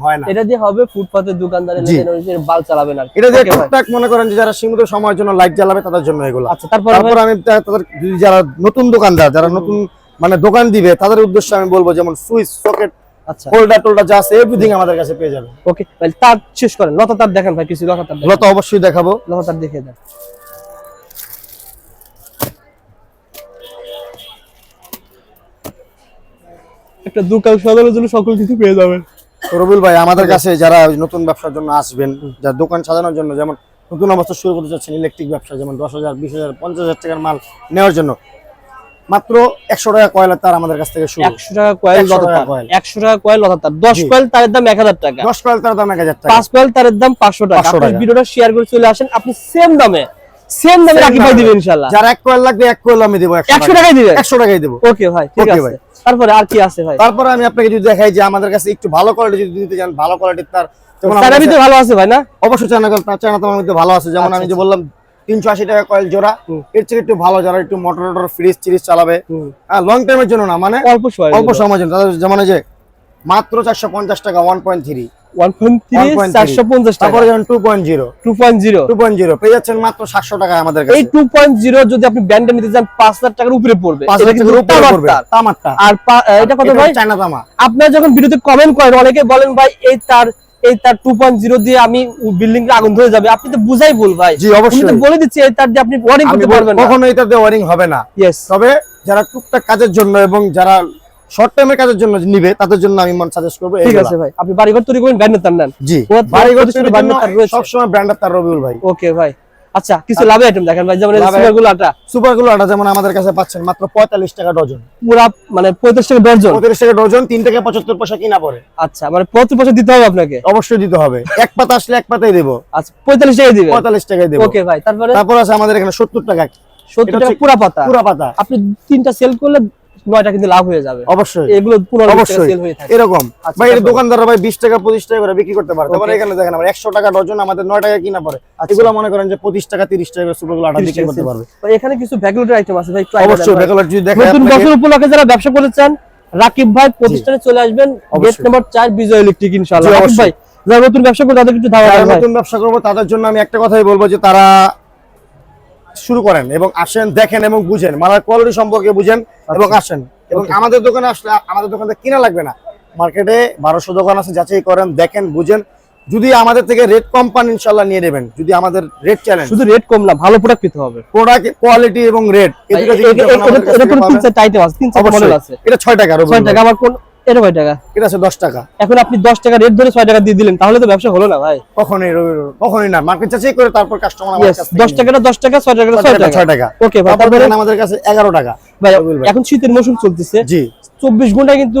হয় না। এটা দিয়ে হবে ফুটপাতের দোকানদারের জি। বাল চালাবেন আর এটা দিয়ে টুকটাক মনে করেন যে যারা সীমিত সময়ের জন্য লাইট জ্বালাবে তাদের জন্য এগুলো। আচ্ছা তারপর তারপর আমি তাদের যারা নতুন দোকানদার যারা নতুন মানে দোকান দিবে তাদের উদ্দেশ্যে আমি বলব যেমন সুইচ সকেট আচ্ছা। হোল্ডার টোল্ডার যা আছে এভরিথিং আমাদের কাছে পেয়ে যাবে। ওকে ভাই তার শেষ করেন। লতা তার দেখেন ভাই কিছু লতা তার দেখেন। অবশ্যই দেখাবো। লতা তার দেখে দেন। একটা দোকান সাজানোর জন্য সকল কিছু পেয়ে যাবেন। তো ভাই আমাদের কাছে যারা নতুন ব্যবসার জন্য আসবেন যারা দোকান সাজানোর জন্য যেমন নতুন অবস্থা শুরু করতে চাচ্ছেন ইলেকট্রিক ব্যবসা যেমন দশ হাজার বিশ হাজার পঞ্চাশ হাজার টাকার মাল নেওয়ার জন্য মাত্র একশো টাকা কয়লা তার আমাদের কাছ থেকে শুরু। একশো টাকা কয়েল 100 লতা টাকা তার। কয়েল। একশো টাকা কয়েল লতা তার। দশ কয়েল তারের দাম এক হাজার টাকা। দশ কয়েল তার দাম এক হাজার টাকা। পাঁচ কয়েল তারের দাম পাঁচশো টাকা। আপনি ভিডিওটা শেয়ার করে চলে আসেন। আপনি সেম দামে সেম দামে রাখি ভাই দিবেন ইনশাল্লাহ যার এক কয়েল লাগবে এক কয়েল আমি দেবো একশো টাকাই দিবেন? একশো টাকাই দেবো। ওকে ভাই ঠিক আছে। তারপরে আর কি আছে ভাই? তারপরে আমি আপনাকে যদি দেখাই যে আমাদের কাছে একটু ভালো কোয়ালিটি যদি দিতে চান ভালো কোয়ালিটির তার ভালো আছে ভাই না? অবশ্যই চায়না চায়না তোমার মধ্যে ভালো আছে। যেমন আচ্ছা, আমি যে বললাম তিনশো আশি টাকা কয়েল জোড়া। এর থেকে একটু ভালো যারা একটু মোটর টোটর ফ্রিজ চিরিজ চালাবে। হুম। লং টাইমের জন্য না মানে অল্প সময় অল্প সময়ের জন্য। তাদের যেমন যে মাত্র চারশো পঞ্চাশ টাকা one point three one point three 1.3 চারশো পঞ্চাশ টাকা। তারপরে যেমন two point zero two point zero two point zero পেয়ে যাচ্ছেন মাত্র সাতশো টাকায় আমাদের এই টু পয়েন্ট জিরো যদি আপনি ব্যান্ডে নিতে চান পাঁচ হাজার টাকার উপরে পড়বে। পাঁচ এটা হাজার কিন্তু টাকার উপরে তামার পড়বে। তার। তামারটা আর এটা কত এটা ভাই? চায়না তামা আপনারা যখন ভিডিওতে কমেন্ট করেন অনেকে বলেন ভাই এই তার এই তার টু পয়েন্ট জিরো দিয়ে আমি বিল্ডিং আগুন ধরে যাবে। আপনি তো বুঝাই ভুল ভাই। জি অবশ্যই। বলে দিচ্ছি এই তার দিয়ে আপনি ওয়ারিং করতে পারবেন না। কখনো এটাতে ওয়ারিং হবে না। তবে যারা টুকটাক কাজের জন্য এবং যারা শর্ট টাইমের কাজের জন্য নিবে তাদের জন্য আমি মন সাজেস্ট করব ঠিক আছে ভাই। আপনি বাড়িঘর তৈরি করেন ব্র্যান্ডের তার নেন। জি বাড়িঘর তৈরি জন্য সবসময় ব্র্যান্ডের তার রবিউল ভাই। ওকে ভাই। আচ্ছা কিছু লাভে আইটেম দেখেন ভাই যেমন সুপার গুলাটা সুপারগুলো আটা। যেমন আমাদের কাছে পাচ্ছেন মাত্র পঁয়তাল্লিশ টাকা ডজন। পুরা মানে পঁয়ত্রিশ টাকা ডজন পঁয়ত্রিশ টাকা ডজন তিন থেকে পঁচাত্তর পয়সা কিনা পড়ে। আচ্ছা মানে প্রতি পয়সা দিতে হবে আপনাকে? অবশ্যই দিতে হবে। এক পাতা আসলে এক পাতাই দেবো। আচ্ছা পঁয়তাল্লিশ টাকা দিবেন? পঁয়তাল্লিশ টাকায় দেবো। ওকে ভাই তারপরে? তারপর আছে আমাদের এখানে সত্তর টাকা। সত্তর এটা টাকা হচ্ছে পুরা পাতা। পুরা পাতা। আপনি তিনটা সেল করলে নয়টা কিন্তু লাভ হয়ে যাবে। অবশ্যই। এগুলো পনেরো অবশ্যই। এরকম। আচ্ছা, ভাই এর দোকানদাররা ভাই বিশ টাকা পঁচিশ টাকা করে বিক্রি করতে পারে। তারপরে এখানে দেখেন আমার একশো টাকা ডজন আমাদের নয় টাকা কিনা পড়ে। আচ্ছা। এগুলো মনে করেন যে পঁচিশ টাকা তিরিশ টাকা আটা বিক্রি করতে পারবে। এখানে কিছু আইটেম আছে ভাই অবশ্যই দেন যদি দেখে নতুন বছর উপলক্ষে যারা ব্যবসা করতে চান রাকিব ভাই প্রতিষ্ঠানে চলে আসবেন। গেট নাম্বার চার বিজয় ইলেকট্রিক ইনশাআল্লাহ। রাকিব। ভাই যারা নতুন ব্যবসা করে তাদের একটু ধারণা নতুন ব্যবসা করব তাদের জন্য আমি একটা কথাই বলব যে তারা শুরু করেন এবং আসেন দেখেন এবং বুঝেন। মালার কোয়ালিটি সম্পর্কে বুঝেন এবং আসেন। এবং আমাদের দোকানে আসলে আমাদের দোকান থেকে কিনা লাগবে না। মার্কেটে বারোশো দোকান আছে যাচাই করেন দেখেন বুঝেন। যদি আমাদের থেকে রেট কম পান ইনশাল্লাহ নিয়ে নেবেন। যদি আমাদের রেট চ্যালেঞ্জ শুধু রেট কম না ভালো প্রোডাক্ট পেতে হবে। প্রোডাক্ট কোয়ালিটি এবং রেট এটা ছয় টাকা ছয় টাকা আমার কোন এটা কয় টাকা? এটা আছে দশ টাকা। এখন আপনি দশ টাকা রেট ধরে ছয় টাকা দিয়ে দিলেন তাহলে তো ব্যবসা হলো না ভাই। কখনোই না মার্কেট যাচাই করে তারপর কাস্টমার দশ টাকাটা দশ টাকা ছয় টাকাটা ছয় টাকা, টাকা ছয় টাকা। ওকে তারপরে আমাদের কাছে এগারো টাকা। ভাই এখন শীতের মৌসুম চলতেছে। জি। চব্বিশ ঘণ্টা কিন্তু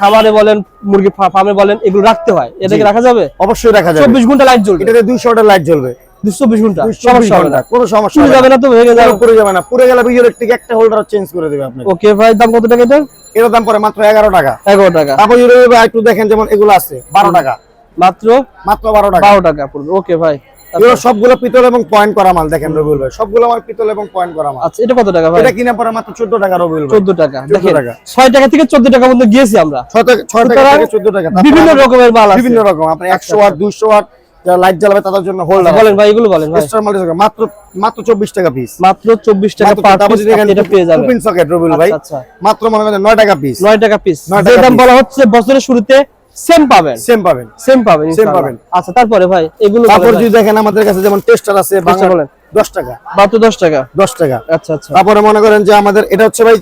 খাবারে বলেন মুরগি ফার্মে বলেন এগুলো রাখতে হয়। এটা কি রাখা যাবে? অবশ্যই রাখা যাবে। চব্বিশ ঘণ্টা লাইট জ্বলবে। এটাতে দুইশো ওয়াটের লাইট জ্বলবে। দুশো চব্বিশ ঘণ্টা। 224 সমস্যা হবে না। ঘণ্টা, কোনো সমস্যা হবে যাবে না তো ভেঙে যাবে। পুরো যাবে না। পুরো গেলে ইলেকট্রিক একটা হোল্ডার চেঞ্জ করে দেবে আপনি ওকে ভাই দাম কত টাকা এটা? এর দাম পরে মাত্র এগারো টাকা। এগারো টাকা। তারপর ইউরোপে ভাই একটু দেখেন যেমন এগুলো আছে বারো টাকা। মাত্র? মাত্র বারো টাকা। বারো টাকা পড়বে। ওকে ভাই। এগুলো সবগুলো পিতল এবং পয়েন্ট করা মাল দেখেন রবিউল ভাই। সবগুলো আমার পিতল এবং পয়েন্ট করা মাল। আচ্ছা এটা কত টাকা ভাই? এটা কিনা পরে মাত্র চোদ্দ টাকা রবিউল ভাই। চোদ্দ টাকা। 14 দেখেন টাকা। ছয় টাকা থেকে চোদ্দ টাকা পর্যন্ত গিয়েছি আমরা। ছয় টাকা ছয় টাকা থেকে চোদ্দ টাকা। বিভিন্ন রকমের মাল আছে। বিভিন্ন রকম। আপনি একশো আচ্ছা, ওয়াট দুইশো ওয়াট যারা লাইট জ্বালাবে তাদের জন্য হোল্ডার বলেন ভাই এগুলো বলেন ভাই। এক্সট্রা মাল্টি মাত্র মাত্র চব্বিশ টাকা পিস মাত্র চব্বিশ টাকা পার পিস এটা পেয়ে যাবেন। পিন সকেট রবিউল ভাই। আচ্ছা, আচ্ছা। মাত্র মনে করেন নয় টাকা পিস নয় টাকা পিস যে দাম বলা হচ্ছে বছরের শুরুতে সেম পাবেন। সেম পাবেন। সেম পাবেন ইনশাআল্লাহ। পাবেন। আচ্ছা তারপরে ভাই এগুলো তারপর যদি দেখেন আমাদের কাছে যেমন টেস্টার আছে বাংলা বলেন। দশ টাকা। মাত্র দশ টাকা। দশ টাকা। আচ্ছা আচ্ছা। তারপরে মনে করেন যে আমাদের এটা হচ্ছে ভাই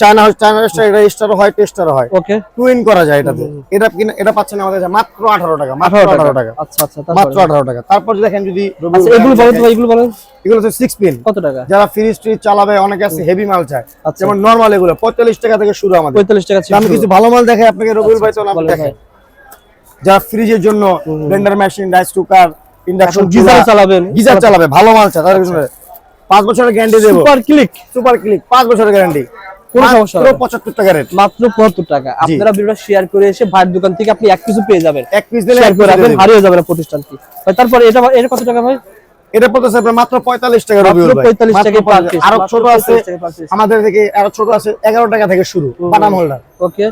চায়না চায়না এটা হয় টেস্টারও হয়। ওকে টুইন করা যায় এটাতে। এটা কিনা এটা পাচ্ছেন আমাদের মাত্র আঠারো টাকা মাত্র টাকা। টাকা। আচ্ছা আচ্ছা মাত্র তারপরে আঠারো টাকা। তারপর দেখেন যদি রবিউল আচ্ছা ভাই এগুলো বলেন তো এগুলো বলেন। এগুলো হচ্ছে সিক্স পিন কত টাকা? যারা ফ্রিজ ট্রিজ চালাবে অনেকে আছে হেভি মাল চায়। আচ্ছা। যেমন নর্মাল এগুলো পঁয়তাল্লিশ টাকা থেকে শুরু আমাদের। পঁয়তাল্লিশ টাকা ছিল আমি কিছু ভালো মাল দেখাই আপনাকে রবিউল ভাই যারা ফ্রিজের জন্য blender machine rice cooker induction geyser চালাবেন। গিজার চালাবে ভালো মাল চায় তাদের পিছনে পাঁচ বছরের গ্যারান্টি দেবো। সুপার ক্লিক সুপার ক্লিক পাঁচ বছরের গ্যারান্টি কোনো সমস্যা হবে না। পঁচাত্তর টাকা রেট মাত্র পঁচাত্তর টাকা। আপনারা ভিডিওটা শেয়ার করে এসে ভাইয়ের দোকান থেকে আপনি এক কিছু পেয়ে যাবেন। এক পিস দিলে হারিয়ে প্রতিষ্ঠানটি। তারপরে এটা এটা কত টাকা ভাই? এটা পড়তেছে আপনার মাত্র পঁয়তাল্লিশ টাকা মাত্র রবিউল ভাই। 45 মাত্র টাকায় per 45 piece, আরও ছোট আছে 45 টাকায় per piece। আমাদের থেকে আরও ছোট আছে এগারো টাকা থেকে শুরু বাটাম হোল্ডার ওকে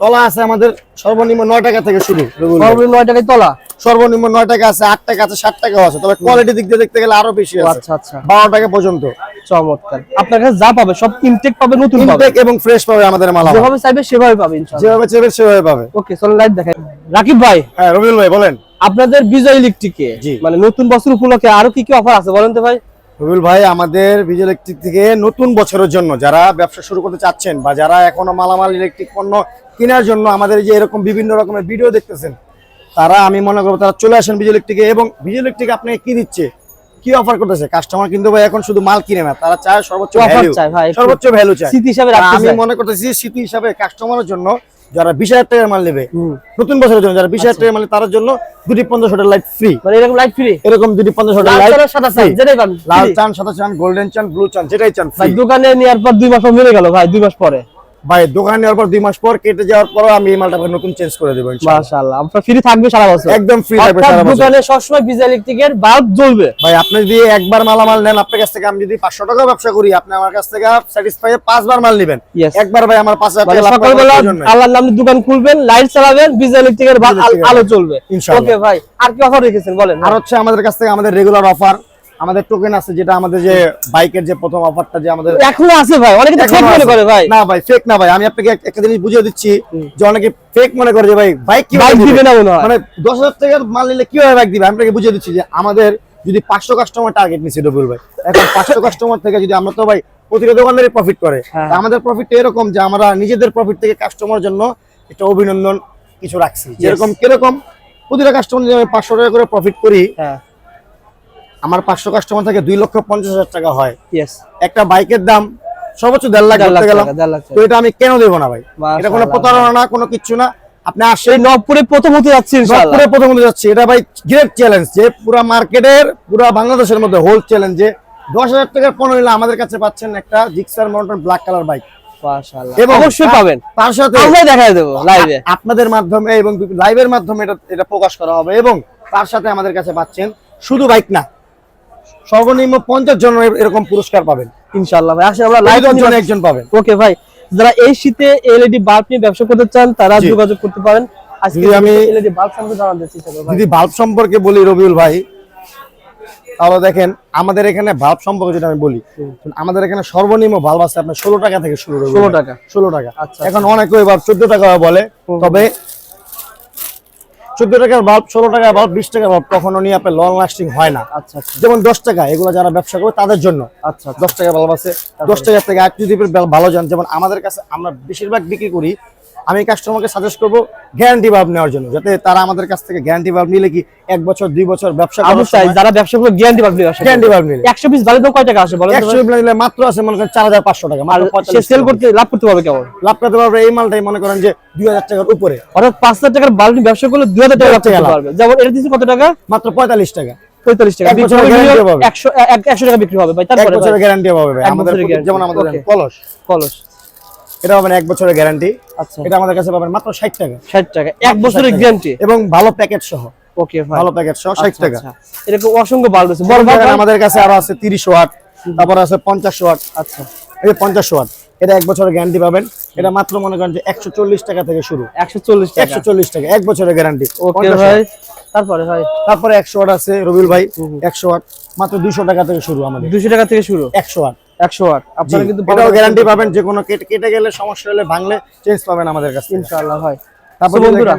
তলা আছে আমাদের সর্বনিম্ন নয় টাকা থেকে শুরু। সর্বনিম্ন নয় টাকায় তলা? সর্বনিম্ন নয় টাকা আছে আট টাকা আছে ষাট টাকা আছে। তবে কোয়ালিটি দিক দিয়ে দেখতে গেলে আরও বেশি আচ্ছা আচ্ছা। বারো টাকা পর্যন্ত। চমৎকার। আপনার কাছে যা পাবে সব ইনটেক পাবে নতুন পাবে? ইনটেক এবং ফ্রেশ পাবে আমাদের মাল যেভাবে চাইবে সেভাবে পাবে ইনশাআল্লাহ। যেভাবে চেবে সেভাবে পাবে। ওকে চলো লাইট দেখাই। রাকিব ভাই। হ্যাঁ রবিউল ভাই বলেন। আপনাদের বিজয় ইলেকট্রিকে। মানে নতুন বছর উপলক্ষে আরও কি কি অফার আছে বলেন তো ভাই। রবিউল ভাই আমাদের বিজয় ইলেকট্রিক থেকে নতুন বছরের জন্য যারা ব্যবসা শুরু করতে চাচ্ছেন বা যারা এখনও মালামাল ইলেকট্রিক পণ্য কেনার জন্য আমাদের যে এরকম বিভিন্ন রকমের ভিডিও দেখতেছেন তারা আমি মনে করব তারা চলে আসেন বিজয় ইলেকট্রিকে এবং বিজয় ইলেকট্রিক আপনাকে কি দিচ্ছে? কি অফার করতেছে? কাস্টমার কিন্তু ভাই এখন শুধু মাল কিনে না তারা চায় সর্বোচ্চ ভ্যালু চায় ভাই, সর্বোচ্চ ভ্যালু চায়। স্মৃতি হিসাবে আমি মনে করতেছি স্মৃতি হিসাবে কাস্টমারের জন্য যারা বিশ হাজার টাকার মাল নেবে। নতুন বছরের জন্য যারা বিশ হাজার টাকার মাল তার জন্য দুটি পনেরো পঞ্চাশ লাইট ফ্রি মানে এরকম লাইট ফ্রি এরকম দুটি পনেরো লাল লাইট চান সাদা চান যেটাই পান লাল চান সাদা চান গোল্ডেন চান ব্লু চান যেটাই চান দোকানে নেওয়ার পর দুই মাস মিলে গেল ভাই দুই মাস পরে। ভাই দোকানে নেওয়ার পর দুই মাস পর কেটে যাওয়ার পর আমি এই মালটা নতুন চেঞ্জ করে দেবো ইনশাআল্লাহ। মাশাআল্লাহ আপনার ফ্রি থাকবে সারা বছর একদম ফ্রি থাকবে সারা বছর। দোকানে সবসময় বিজয় ইলেকট্রিকের বাল্ব জ্বলবে ভাই আপনি যদি একবার মালামাল নেন আপনার কাছ থেকে আমি যদি পাঁচশো টাকা ব্যবসা করি আপনি আমার কাছ থেকে স্যাটিসফাই পাঁচবার মাল নেবেন একবার ভাই আমার পাঁচ হাজার মানে টাকা লাভ। আল্লাহর নামে দোকান খুলবেন লাইট চালাবেন বিজয় ইলেকট্রিকের আলো চলবে। ওকে ভাই আর কি অফার রেখেছেন বলেন আর হচ্ছে আমাদের কাছ থেকে আমাদের রেগুলার অফার আমাদের টোকেন আছে যেটা আমাদের যে বাইকের যে প্রথম অফারটা যে আমাদের এখনও আছে ভাই অনেকে ফেক মনে করে ভাই। না ভাই ফেক না ভাই আমি আপনাকে একটা জিনিস বুঝিয়ে দিচ্ছি যে অনেকে ফেক মনে করে যে ভাই বাইক কি বাইক দিবে না মনে হয়। মানে দশ হাজার টাকার মাল নিলে কীভাবে বাইক দিবে? আমি আপনাকে বুঝিয়ে দিচ্ছি যে আমাদের যদি পাঁচশো কাস্টমার টার্গেট নিচ্ছে ডবল ভাই এখন পাঁচশো কাস্টমার থেকে যদি আমরা তো ভাই প্রতিটা দোকানদারই প্রফিট করে হ্যাঁ। আমাদের প্রফিট এরকম যে আমরা নিজেদের প্রফিট থেকে কাস্টমার জন্য একটা অভিনন্দন কিছু রাখছি। যেরকম কীরকম প্রতিটা কাস্টমার যদি আমি পাঁচশো টাকা করে প্রফিট করি হ্যাঁ। আমার পাঁচশো কাস্টমার থেকে দুই লক্ষ পঞ্চাশ হাজার টাকা হয়। একটা বাইকের দাম সর্বোচ্চ দেড় লাখ লাখ গেলাম। তো এটা আমি কেন দেবো না ভাই? এটা কোনো প্রতারণা না কোনো কিচ্ছু না। আপনি এই নবপুরে প্রথম হতে যাচ্ছে ইনশাআল্লাহ। পুরো প্রথম হতে যাচ্ছে। এটা ভাই গ্রেট চ্যালেঞ্জ যে পুরো মার্কেটের পুরো বাংলাদেশের মধ্যে হোল চ্যালেঞ্জ যে দশ হাজার টাকার পণ্য নিলে আমাদের কাছে পাচ্ছেন একটা Gixxer mountain black colour bike এবং অবশ্যই পাবেন। তার সাথে আমরাই দেখাই দেবো লাইভে আপনাদের মাধ্যমে এবং লাইভের মাধ্যমে এটা এটা প্রকাশ করা হবে এবং তার সাথে আমাদের কাছে পাচ্ছেন শুধু বাইক না সর্বনিম্ন পঞ্চাশ জন এরকম পুরস্কার পাবেন। ইনশাআল্লাহ ভাই আসলে আমরা লাইভ লাইভ জন একজন পাবেন। ওকে ভাই যারা এই শীতে এলইডি বাল্ব নিয়ে ব্যবসা করতে চান তারা যোগাযোগ করতে পারেন। আজকে আমি- এলইডি বাল্ব সম্পর্কে জানাতে চেষ্টা যদি বাল্ব সম্পর্কে বলি রবিউল ভাই তাহলে দেখেন আমাদের এখানে বাল্ব সম্পর্কে যদি আমি বলি আমাদের এখানে সর্বনিম্ন বাল্ব আছে আপনার ষোলো টাকা থেকে শুরু রবিউল 16 ভাই। টাকা। ষোলো টাকা। আচ্ছা, এখন অনেকে চোদ্দ টাকা বলে তবে চোদ্দ টাকার বাল্ব ষোলো টাকার বাল্ব বিশ টাকার বাল্ব কখনো নিয়ে আপনার লং লাস্টিং হয় না। আচ্ছা আচ্ছা। যেমন দশ টাকা এগুলো যারা ব্যবসা করে তাদের জন্য। আচ্ছা আচ্ছা। দশ টাকা বাল্ব আছে। দশ টাকা থেকে আট যদি ভালো যান। যেমন আমাদের কাছে আমরা বেশিরভাগ বিক্রি করি আমি কাস্টমারকে সাজেস্ট করব গ্যারান্টি ভাব নেওয়ার জন্য যাতে তারা আমাদের কাছ থেকে গ্যারান্টি ভাব নিলে কি এক বছর দুই বছর ব্যবসা অবশ্যই যারা ব্যবসা করে গ্যারান্টি পাবে ব্যবসা গ্যারান্টি বাল্ব নিলে। একশো পিস বাল্ব কয় টাকা আসে বলেন তো একশো ভাই? নিলে মাত্র আছে মনে করেন চার হাজার পাঁচশো টাকা সে সেল করতে লাভ করতে পারবে কেমন? লাভ করতে পারবে এই মালটাই মনে করেন যে দুই হাজার টাকার উপরে। অর্থাৎ পাঁচ হাজার টাকার নিয়ে ব্যবসা করলে দুই হাজার টাকা লাভ করতে পারবে। যেমন এটা দিচ্ছে কত টাকা? মাত্র পঁয়তাল্লিশ টাকা। পঁয়তাল্লিশ টাকা। হবে। একশো এক- একশো টাকা বিক্রি হবে ভাই তারপরে গ্যারান্টি আমাদের যেমন আমাদের. কলস। কলস। এটা পাবেন এক বছরের গ্যারান্টি আচ্ছা। এটা আমাদের কাছে পাবেন মাত্র ষাট টাকা। ষাট টাকা। এক বছরের গ্যারান্টি এবং ভালো প্যাকেট সহ। ওকে ভালো প্যাকেট সহ ষাট আচ্ছা, টাকা। আচ্ছা। এরকম অসংখ্য বাল্ব আছে। আমাদের কাছে আরও আছে তিরিশ ওয়াট তারপর আছে পঞ্চাশ ওয়াট। আচ্ছা। এই পঞ্চাশ ওয়াট এটা এক বছরের গ্যারান্টি পাবেন। এটা মাত্র মনে করেন যে একশো চল্লিশ টাকা থেকে শুরু। একশো চল্লিশ টাকা। একশো চল্লিশ টাকা এক বছরের গ্যারান্টি ওকে ভাই। তারপরে ভাই? তারপরে একশো ওয়াট আছে রবিউল ভাই একশো ওয়াট মাত্র দুশো টাকা থেকে শুরু আমাদের। দুশো টাকা থেকে শুরু? একশো ওয়াট। একশো ওয়াট আপনারা কিন্তু এটাও গ্যারান্টি পাবেন যে কোনো কেটে কেটে গেলে সমস্যা হলে ভাঙলে চেঞ্জ পাবেন আমাদের কাছে ইনশাআল্লাহ ভাই তারপর বন্ধুরা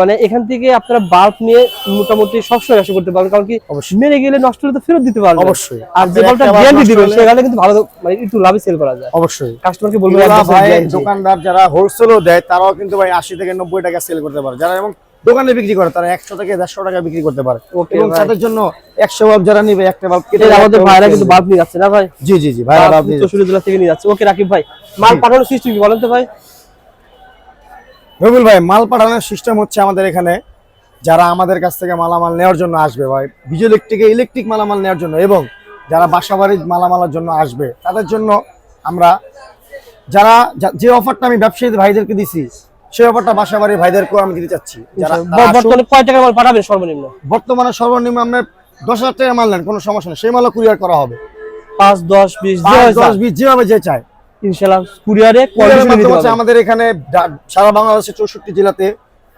মানে এখান থেকে আপনারা বাল্ব নিয়ে মোটামুটি সবসময় ব্যবসা করতে পারবেন কারণ কি অবশ্যই। মেরে গেলে নষ্ট হলে তো ফেরত দিতে পারবেন। অবশ্যই। আর যে বাল্বটা গ্যারান্টি দিবেন সেখানে কিন্তু ভালো মানে একটু লাভে সেল করা যায়। অবশ্যই। কাস্টমারকে বলবেন। দোকানদার যারা হোলসেলও দেয় তারাও কিন্তু ভাই আশি থেকে নব্বই টাকা সেল করতে পারে। যারা এবং দোকানে বিক্রি করে তারা একশো থেকে দেড়শো টাকা বিক্রি করতে পারে। এবং তাদের জন্য একশো বাল্ব যারা নিবে একটা বাল্ব কেটে আমাদের ভাইরা কিন্তু। বাল্ব নিয়ে যাচ্ছে না ভাই? জি জি জি ভাইরা আপনি চৌষট্টি জেলা থেকে নিয়ে যাচ্ছে। ওকে রাকিব ভাই মাল পাঠানোর সিস্টেম কি বলেন তো ভাই? রবিউল ভাই মাল পাঠানোর সিস্টেম হচ্ছে আমাদের এখানে যারা আমাদের কাছ থেকে মালামাল নেওয়ার জন্য আসবে ভাই বিজয় ইলেকট্রিকে ইলেকট্রিক মালামাল নেওয়ার জন্য এবং যারা বাসাবাড়ির মালামালার জন্য আসবে তাদের জন্য আমরা যারা যে অফারটা আমি ব্যবসায়ী ভাইদেরকে দিছি সেই ব্যাপারটা বাসা বাড়ির আমি দিতে চাচ্ছি। বর্তমানে কয় টাকা মাল পাঠাবেন সর্বনিম্ন? বর্তমানে সর্বনিম্ন আমরা দশ হাজার টাকা মাল নেন কোনো সমস্যা নেই। সেই মালও কুরিয়ার করা হবে। পাঁচ দশ বিশ দশ বিশ যেভাবে যে চায়। ইনশাল্লাহ কুরিয়ারে। আমাদের এখানে সারা বাংলাদেশের চৌষট্টি জেলাতে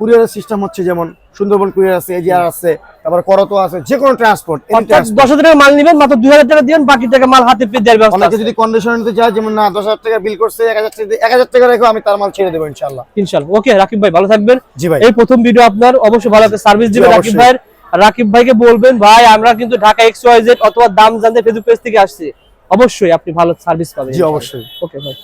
কুরিয়ারের সিস্টেম হচ্ছে যেমন সুন্দরবন কুরিয়ার আছে এজিআর আছে তারপর করতো আছে যে কোনো ট্রান্সপোর্ট দশ হাজার টাকা মাল নিবেন মাত্র দুই হাজার টাকা দিবেন বাকি টাকা মাল হাতে পেয়ে দেওয়ার ব্যবস্থা অনেকে যদি কন্ডিশন নিতে চায় যেমন না দশ হাজার টাকা বিল করছে এক হাজার টাকা এক হাজার টাকা রেখে আমি তার মাল ছেড়ে দেবো ইনশাল্লাহ ইনশাল্লাহ ওকে রাকিব ভাই ভালো থাকবেন। জি ভাই। এই প্রথম ভিডিও আপনার অবশ্যই ভালো সার্ভিস দিবেন রাকিব। ভাইয়ের। রাকিব ভাইকে বলবেন ভাই আমরা কিন্তু ঢাকা এক্স ওয়াই জেড অথবা দাম জানতে ফেসবুক পেজ থেকে আসছি। অবশ্যই আপনি ভালো সার্ভিস পাবেন জি অবশ্যই। ওকে ভাই।